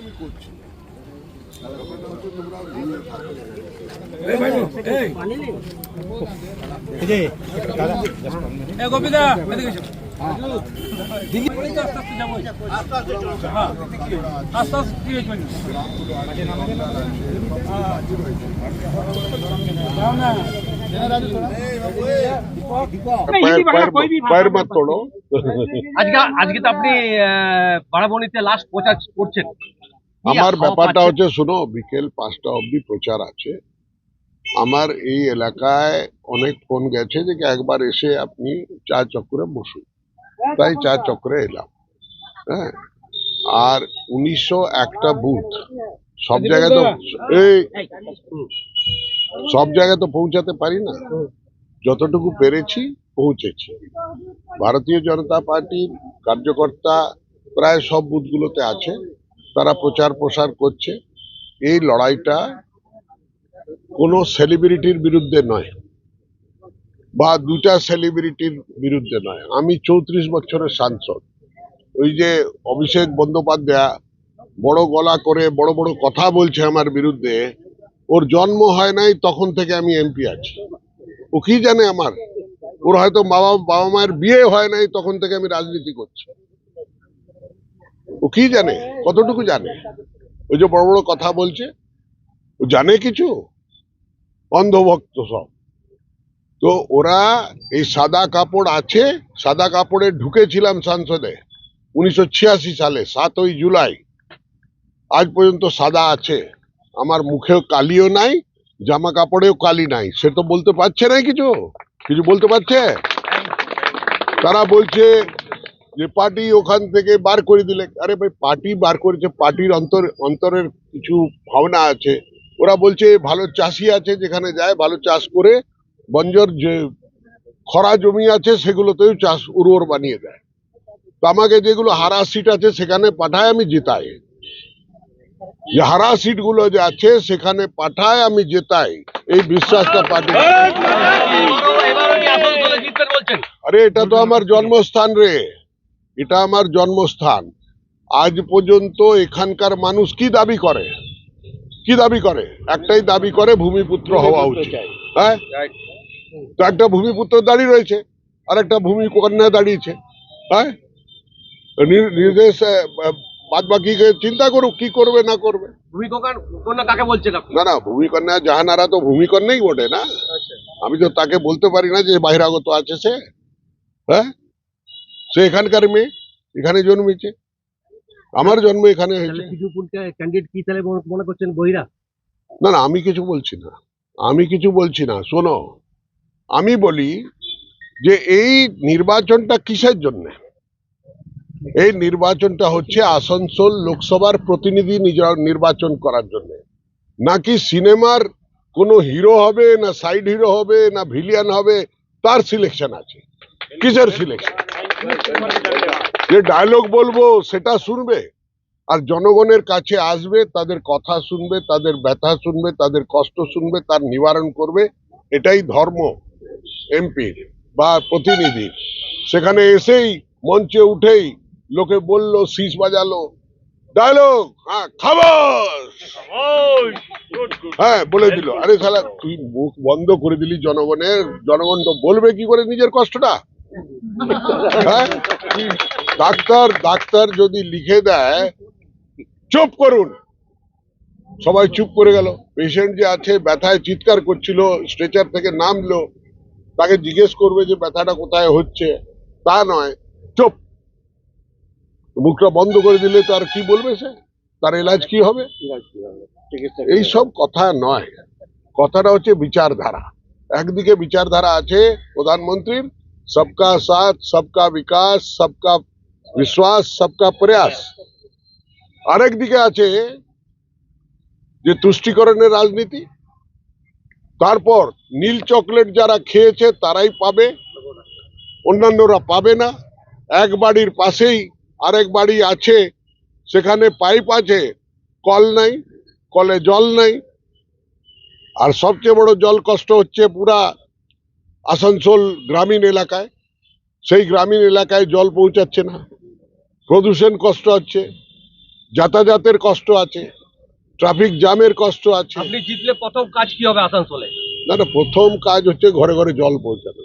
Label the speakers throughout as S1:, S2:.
S1: আমি করছি।
S2: আজকে তো আপনি বারাবণীতে লাস্ট প্রচার করছেন।
S1: আমার ব্যাপারটা হচ্ছে শোনো বিকেল পাঁচটা অবধি প্রচার আছে। আমার এই এলাকায় অনেক ফোন গেছে যে একবার এসে আপনি চা চক্রে বসুন। তাই চা চক্রে এলাম। হ্যাঁ। আর উনিশশো একটা বুথ। সব জায়গায় তো এই সব জায়গায় তো পৌঁছাতে পারি না। যতটুকু পেরেছি পৌঁছেছি। ভারতীয় জনতা পার্টির কার্যকর্তা প্রায় সব বুথগুলোতে আছে। তারা প্রচার প্রসার করছে। এই লড়াইটা কোনো সেলিব্রিটির বিরুদ্ধে নয় বা দুটা সেলিব্রিটির বিরুদ্ধে নয়। আমি চৌত্রিশ বছরের সাংসদ। ওই যে অভিষেক বন্দ্যোপাধ্যায় বড় গলা করে বড় বড় কথা বলছে আমার বিরুদ্ধে, ওর জন্ম হয় নাই, তখন থেকে আমি এমপি আছি। ও কি জানে আমার? ওর হয়তো বাবা বাবা মায়ের বিয়ে হয় নাই, তখন থেকে আমি রাজনীতি করছি। ও কি জানে? কতটুকু জানে? ওই যে বড় বড় কথা বলছে, ও জানে কিছু? অন্ধভক্ত সব। তো ওরা এই সাদা কাপড় আছে, সাদা কাপড়ে ঢুকেছিলাম সংসদে উনিশশো ছিয়াশি সালে, সাতই জুলাই। আজ পর্যন্ত সাদা আছে। আমার মুখেও কালিও নাই, জামা কাপড়েও কালি নাই। সে তো বলতে পারছে না কিছু? কিছু বলতে পারছে? তারা বলছে যে পার্টি ওখান থেকে বার করে দিলে আরে ভাই পার্টি বার করেছে পার্টির অন্তর অন্তরের কিছু ভাবনা আছে। ওরা বলছে ভালো চাষি আছে যেখানে যায় ভালো চাষ করে বঞ্জর যে খরা জমি আছে সেগুলোতেও চাষ উর্বর বানিয়ে দেয়। তো আমাকে যেগুলো হারা সিট আছে সেখানে পাঠায় আমি জেতাই। যে হারা সিটগুলো যে আছে সেখানে পাঠায় আমি জেতাই। এই বিশ্বাসটা পার্টি আরে এটা তো আমার জন্মস্থান রে। এটা আমার জন্মস্থান। আজ পর্যন্ত এখানকার মানুষ কি দাবি করে? কি দাবি করে? একটাই দাবি করে ভূমিপুত্র হওয়া উচিত। হ্যাঁ? তো একটা ভূমিপুত্র দাঁড়িয়ে রয়েছে আর একটা ভূমিকন্যা দাঁড়িয়েছে। হ্যাঁ? নির্দেশ বাদ বাকি চিন্তা করুক কি করবে না করবে।
S2: কাকে বলছেন
S1: না না ভূমিকন্যা জাহানারা তো ভূমিকন্যাই বটে না। আমি তো তাকে বলতে পারি না যে বাহিরাগত আছে সে। হ্যাঁ? সে এখানকার মেয়ে এখানে জন্মেছে। আমার জন্ম এখানে হয়েছে।
S2: কিছু ক্যান্ডিডেট কি তাহলে মনে করছেন বহিরা?
S1: না না আমি কিছু বলছি না। আমি কিছু বলছি না শোনো। আমি বলি যে এই নির্বাচনটা কিসের জন্য? এই নির্বাচনটা হচ্ছে আসানসোল লোকসভার প্রতিনিধি নির্বাচন করার জন্য। নাকি সিনেমার কোনো হিরো হবে না সাইড হিরো হবে না ভিলিয়ান হবে তার সিলেকশন আছে। কিসের সিলেকশন যে ডায়লগ বলব, সেটা শুনবে। আর জনগণের কাছে আসবে, তাদের কথা শুনবে, তাদের ব্যথা শুনবে, তাদের কষ্ট শুনবে, তার নিবারণ করবে। এটাই ধর্ম এমপির বা প্রতিনিধির সেখানে এসেই মঞ্চে উঠেই লোকে বলল, শীষ বাজালো। ডায়লগ হ্যাঁ খাবার হ্যাঁ বলে দিল। আরে শালা, তুই মুখ বন্ধ করে দিলি জনগণের। জনগণ তো বলবে কি করে নিজের কষ্টটা? ডাক্তার ডাক্তার যদি লিখে দেয়, চুপ করুন। সবাই চুপ করে গেল। পেশেন্ট যে আছে, ব্যথায় চিৎকার করছিল, স্ট্রেচার থেকে নামলো, তাকে জিজ্ঞেস করবে যে ব্যথাটা কোথায় হচ্ছে। তা নয়, চুপ। মুখটা বন্ধ করে দিলে তার কি বলবে সে? তার এলাজ কি হবে? এই সব কথা নয়। কথাটা হচ্ছে বিচারধারা। একদিকে বিচারধারা আছে প্রধানমন্ত্রীর সবকা সাথ সবকা বিকাশ সবকা বিশ্বাস সবকা প্রয়াস আরেক দিকে আছে যে তুষ্টিকরণের রাজনীতি। তারপর নীল চকলেট যারা খেয়েছে, তারাই পাবে। অন্যান্যরা পাবে না। এক বাড়ির পাশেই আরেক বাড়ি আছে, সেখানে পাইপ আছে, কল নাই, কলে জল নাই। আর সবচেয়ে বড় জল কষ্ট হচ্ছে পুরা আসানসোল গ্রামীণ এলাকায়। সেই গ্রামীণ এলাকায় জল পৌঁছাচ্ছে না। প্রদূষণ কষ্ট হচ্ছে। যাতায়াতের কষ্ট আছে। ট্রাফিক জ্যামের কষ্ট আছে।
S2: আপনি জিতলে প্রথম কাজ কি হবে আসানসোলে?
S1: না না প্রথম কাজ হচ্ছে ঘরে ঘরে জল পৌঁছানো।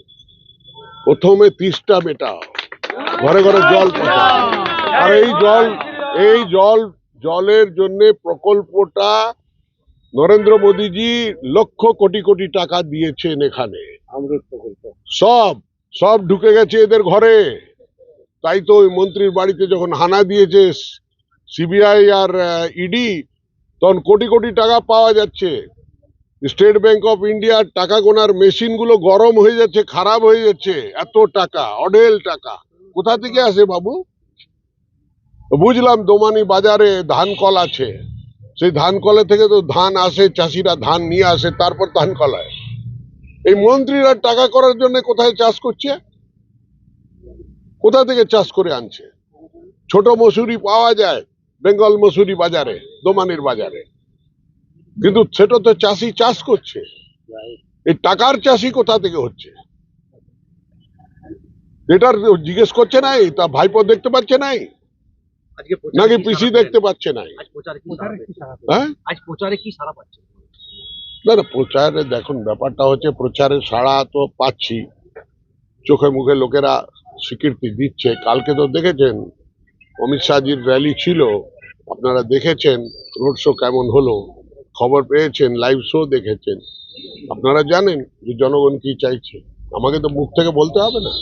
S1: প্রথমে তিরিশটা মেটা ঘরে ঘরে জল পৌঁছানো। আর এই জল এই জল জলের জন্য প্রকল্পটা নরেন্দ্র মোদীজি লক্ষ কোটি কোটি টাকা দিয়েছেন এখানে। সব সব ঢুকে গেছে এদের ঘরে। তাই তো ওই মন্ত্রীর বাড়িতে যখন হানা দিয়েছে সিবিআই আর ইডি, তখন কোটি কোটি টাকা পাওয়া যাচ্ছে। স্টেট ব্যাংক অফ ইন্ডিয়ার টাকা গোনার মেশিনগুলো গরম হয়ে যাচ্ছে, খারাপ হয়ে যাচ্ছে। এত টাকা, অঢেল টাকা। কোথা থেকে আসে বাবু? বুঝলাম দোমানি বাজারে ধান কল আছে। সেই ধান কলে থেকে তো ধান আসে, চাষিরা ধান নিয়ে আসে, তারপর ধান কলায়। এই মন্ত্রীরা টাকা করার জন্য কোথায় চাষ করছে? কোথা থেকে চাষ করে আনছে? ছোট মসুরি পাওয়া যায় বেঙ্গল মসুরি বাজারে, দোমানির বাজারে। কিন্তু সেটা তো চাষি চাষ করছে। এই টাকার চাষি কোথা থেকে হচ্ছে? এটার জিজ্ঞেস করছে নাই, তা ভাইপো দেখতে পাচ্ছে নাই। নাকি পিসি দেখতে পাচ্ছে? হ্যাঁ?
S2: আজ প্রচারে কি সারা পাচ্ছে
S1: না না প্রচারে দেখুন ব্যাপারটা হচ্ছে প্রচারে সাড়া তো পাচ্ছি। চোখে মুখে লোকেরা স্বীকৃতি দিচ্ছে। কালকে তো দেখেছেন অমিত শাহজির র্যালি ছিল। আপনারা দেখেছেন রোড শো কেমন হলো? খবর পেয়েছেন লাইভ শো দেখেছেন। আপনারা জানেন যে জনগণ কি চাইছে? আমাকে তো মুখ থেকে বলতে হবে না।